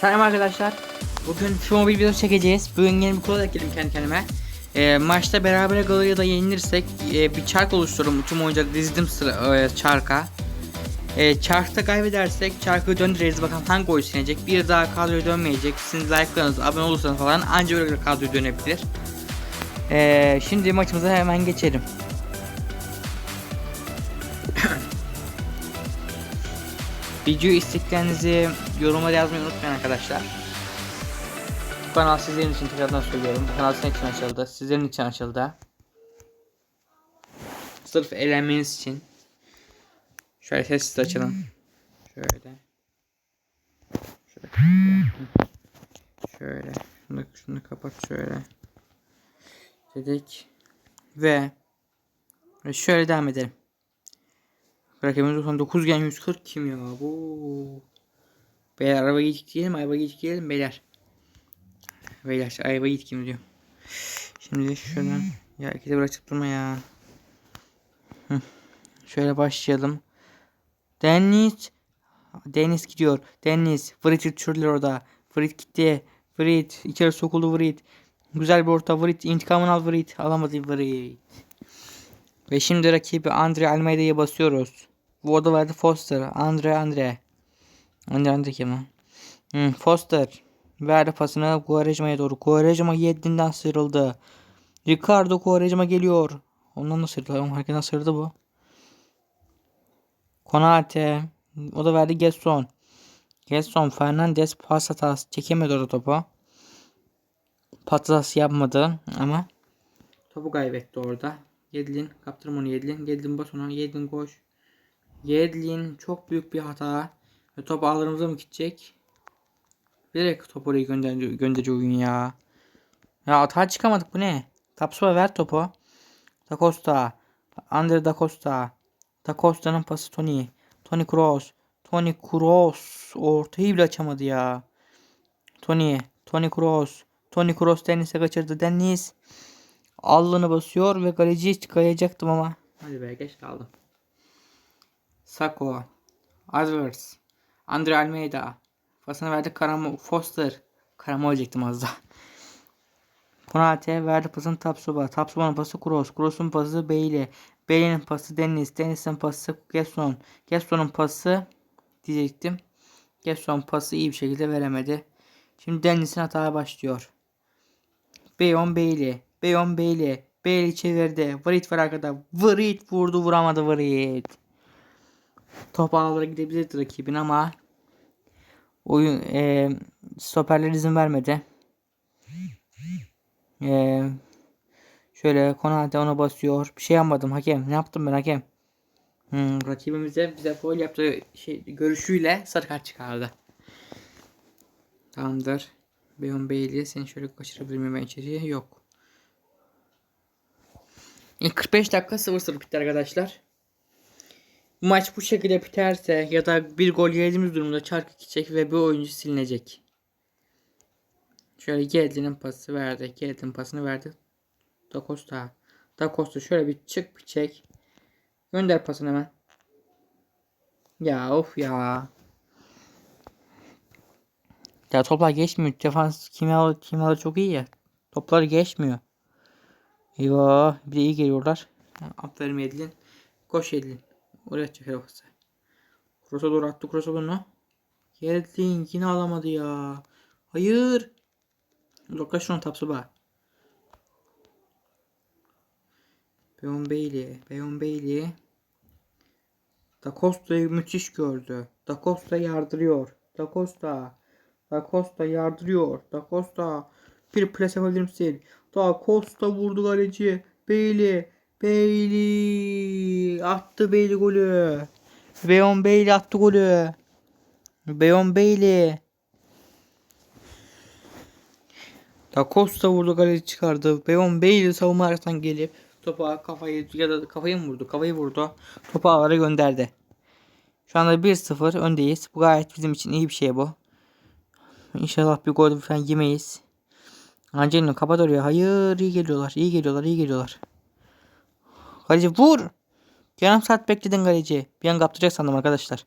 Selam arkadaşlar. Bugün T-Mobile video çekeceğiz. Bugün yeni bir kural ekledim kendi kendime. Ee, maçta beraber kalır ya da yenilirsek e, bir çark oluştururum. Tüm oyuncuları dizdim sıra, e, çarka. E, çarkta kaybedersek çarkı döndüreceğiz. Bakalım hangi oyuncu silinecek. Bir daha kadroya dönmeyecek. Sizin like'larınız, abone olursanız falan anca öyle kadroya dönebilir. E, şimdi maçımıza hemen geçelim. Video isteklerinizi yoruma yazmayı unutmayın arkadaşlar. Bu kanal sizlerin için tekrardan söylüyorum. Bu kanal sizin için açıldı. Sizlerin için açıldı. Sırf eğlenmeniz için. Şöyle sessiz açalım. Şöyle. Şöyle. Şöyle. Şunu, şunu kapat şöyle. Dedik. Ve şöyle devam edelim. Rakibimiz 99 gen 140 kim ya bu? Beyler araba gecik diyelim araba gecik diyelim beyler. Beyler araba gecik kim diyor. Şimdi şuradan ya ikide bırakıp durma ya. Hı. Şöyle başlayalım. Deniz Deniz gidiyor. Deniz Frit uçuruyor orada. Frit gitti. Frit içeri sokuldu Frit. Güzel bir orta Frit intikamını al Frit. Alamadı Frit. Ve şimdi rakibi Andre Almeida'ya basıyoruz. Voda verdi Foster. Andre Andre. Andre Andre kim? Hmm, Foster. Verdi pasını Quaresma'ya doğru. Quaresma yedinden sıyrıldı. Ricardo Quaresma geliyor. Ondan nasıl sıyrıldı? Herkes nasıl sıyrıldı bu? Konate. O da verdi Gesson. Gesson Fernandez pas hatası çekemedi orada topu. Pas hatası yapmadı ama topu kaybetti orada. Yedlin kaptırım onu Yedlin. Yedlin bas ona. Yedlin koş. Yedlin çok büyük bir hata. Ve top ağlarımıza mı gidecek? Direkt topu oraya gönder gönderiyor oyun ya. Ya hata çıkamadık bu ne? Tapsoba ver topu. Da Costa. Andre Da Costa. Da Costa'nın pası Tony. Tony Kroos. Tony Kroos. Ortayı bile açamadı ya. Tony. Tony Kroos. Tony Kroos Deniz'e kaçırdı. Deniz. Allını basıyor ve kaleci kayacaktım ama. Hadi be geç kaldım. Sako. Advers. Andre Almeida. Pasını verdi Karamo Foster. Karamo olacaktım az daha. Konate verdi pasını Tapsoba. Tapsoba'nın pası Kroos. Kroos'un pası Bailey. Bailey'nin pası Deniz. Deniz'in pası Gesson. Gesson'un pası diyecektim. Gesson pası iyi bir şekilde veremedi. Şimdi Deniz'in hataya başlıyor. Beyon Bailey. Beyon Bailey. Bailey çevirdi. Vrit var arkada. Vrit vurdu vuramadı Vrit. Top ağlara gidebilirdi rakibin ama oyun e, stoperler izin vermedi. E, şöyle Konate ona basıyor. Bir şey yapmadım hakem. Ne yaptım ben hakem? Hmm, rakibimize bize foul yaptığı şey görüşüyle sarı kart çıkardı. Tamamdır. Beyon Bailey seni şöyle kaçırabilir miyim ben içeriye? Yok. İlk 45 dakika 0-0 bitti arkadaşlar. Maç bu şekilde biterse ya da bir gol yediğimiz durumda çark gidecek ve bir oyuncu silinecek. Şöyle Gedlin'in pası verdi. Gedlin pasını verdi. Da Costa. Da Costa şöyle bir çık bir çek. Gönder pasını hemen. Ya of ya. Ya toplar geçmiyor. Defans kimyalı, kimyalı çok iyi ya. Toplar geçmiyor. Eyvah. Bir de iyi geliyorlar. Aferin Edlin. Koş Edlin. Oraya atacak Helvası. Kroos'a doğru attı Kroos'a bunu. Edlin yine alamadı ya. Hayır. Uzaklaş şunu Tapsuba. Beyon Bailey. Beyon Bailey. Da müthiş gördü. Da Costa yardırıyor. Da Costa. Da yardırıyor. Da. Bir pres yapabilir? Da Costa vurdu kaleci. Bailey. Bailey. Attı Bailey golü. Beyon Bailey attı golü. Beyon Bailey. Da Costa vurdu kaleci çıkardı. Beyon Bailey savunma arasından gelip topa kafayı ya da kafayı mı vurdu? Kafayı vurdu. Topu ağlara gönderdi. Şu anda 1-0 öndeyiz. Bu gayet bizim için iyi bir şey bu. İnşallah bir gol falan yemeyiz. Angelino kapat oraya. Hayır iyi geliyorlar. iyi geliyorlar. iyi geliyorlar. Kaleci vur. Yarım saat bekledin kaleci. Bir an kaptıracak sandım arkadaşlar.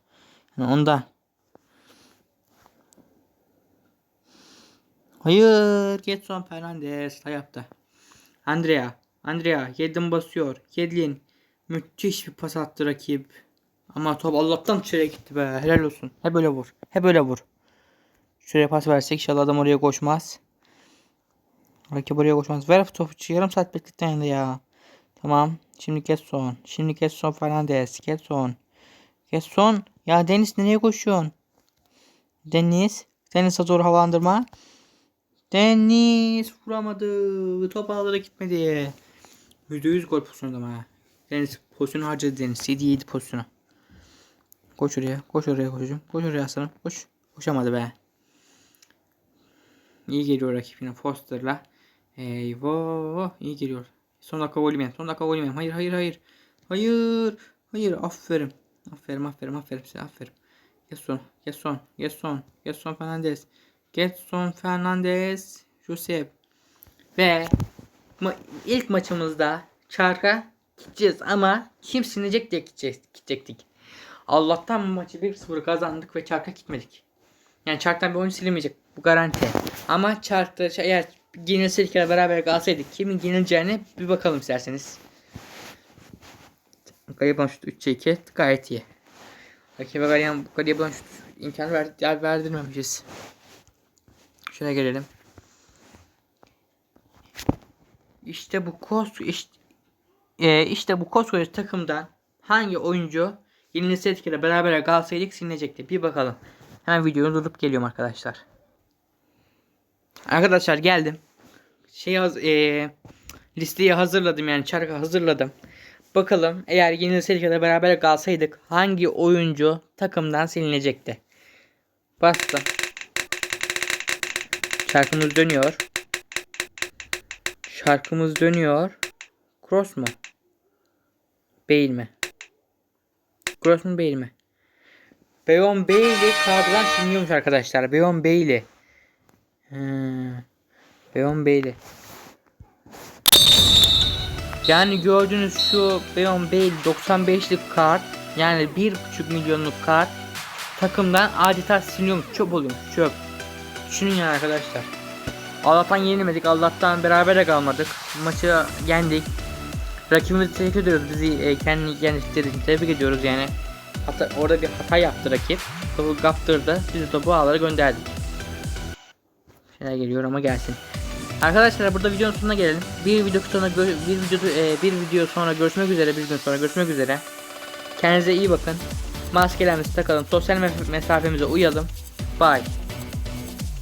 Yani onda. Hayır. Getson Fernandez. Da yaptı. Andrea. Andrea. Yedlin basıyor. Yedlin. Müthiş bir pas attı rakip. Ama top Allah'tan dışarıya gitti be. Helal olsun. Hep böyle vur. Hep böyle vur. Şuraya pas versek inşallah adam oraya koşmaz. Rakip oraya koşmaz. Ver topu. Yarım saat beklettin yanında ya. Tamam. Şimdi Getson. Şimdi Getson Fernandez. Getson. Getson. Ya Deniz nereye koşuyorsun? Deniz. Deniz'e doğru havalandırma. Deniz vuramadı. Top ağlara gitmedi. %100 gol pozisyonu ama. Deniz pozisyonu harcadı Deniz. 7-7 pozisyonu. Koş oraya. Koş oraya koşucum. Koş oraya aslanım. Koş. Koşamadı be. İyi geliyor rakip yine Foster'la. Eyvah. iyi geliyor. Son dakika benim. Son dakika benim. Hayır hayır hayır. Hayır. Hayır. Aferin. Aferin aferin aferin size aferin. Getson. Getson. Getson. Getson Fernandez. Getson Fernandez. Josep. Ve ma- ilk maçımızda çarka gideceğiz ama kim sinecek diye gidecektik. Allah'tan bu maçı 1-0 kazandık ve çarka gitmedik. Yani çarktan bir oyun silinmeyecek. Bu garanti. Ama çarkta şey- eğer yenilseydik ya beraber kalsaydık kimin yenileceğine bir bakalım isterseniz. Gariban şut 3'e 2 gayet iyi. Rakibe Gariban, Gariban şut imkanı ver, ya. Şuna gelelim. İşte bu kos işte, e, işte bu koskoca takımdan hangi oyuncu yenilseydik ya beraber kalsaydık silinecekti. Bir bakalım. Hemen videoyu durup geliyorum arkadaşlar. Arkadaşlar geldim. Şey haz e, listeyi hazırladım yani çarkı hazırladım. Bakalım eğer yenilseydik ya da beraber kalsaydık hangi oyuncu takımdan silinecekti. Bastım. Şarkımız dönüyor. Şarkımız dönüyor. Cross mu? Bale mi? Cross mu Bale mi? Beyon Bailey kadrodan siliniyormuş arkadaşlar. Beyon Bailey. Hmm. Beyon Bailey. Yani gördüğünüz şu Beyon Bailey 95'lik kart yani 1.5 milyonluk kart takımdan adeta siliniyormuş. Çöp oluyormuş. Çöp. Düşünün ya arkadaşlar. Allah'tan yenilmedik. Allah'tan beraber de kalmadık. Maçı yendik. Rakibimizi tebrik ediyoruz. Bizi e, kendi yendikleri için tebrik ediyoruz yani. Hata, orada bir hata yaptı rakip. Topu kaptırdı. Biz de topu ağlara gönderdik. Şeyler geliyor ama gelsin. Arkadaşlar burada videonun sonuna gelelim. Bir video sonra bir video e, bir video sonra görüşmek üzere. Bir gün sonra görüşmek üzere. Kendinize iyi bakın. Maskelerimizi takalım. Sosyal me- mesafemize uyalım. Bye.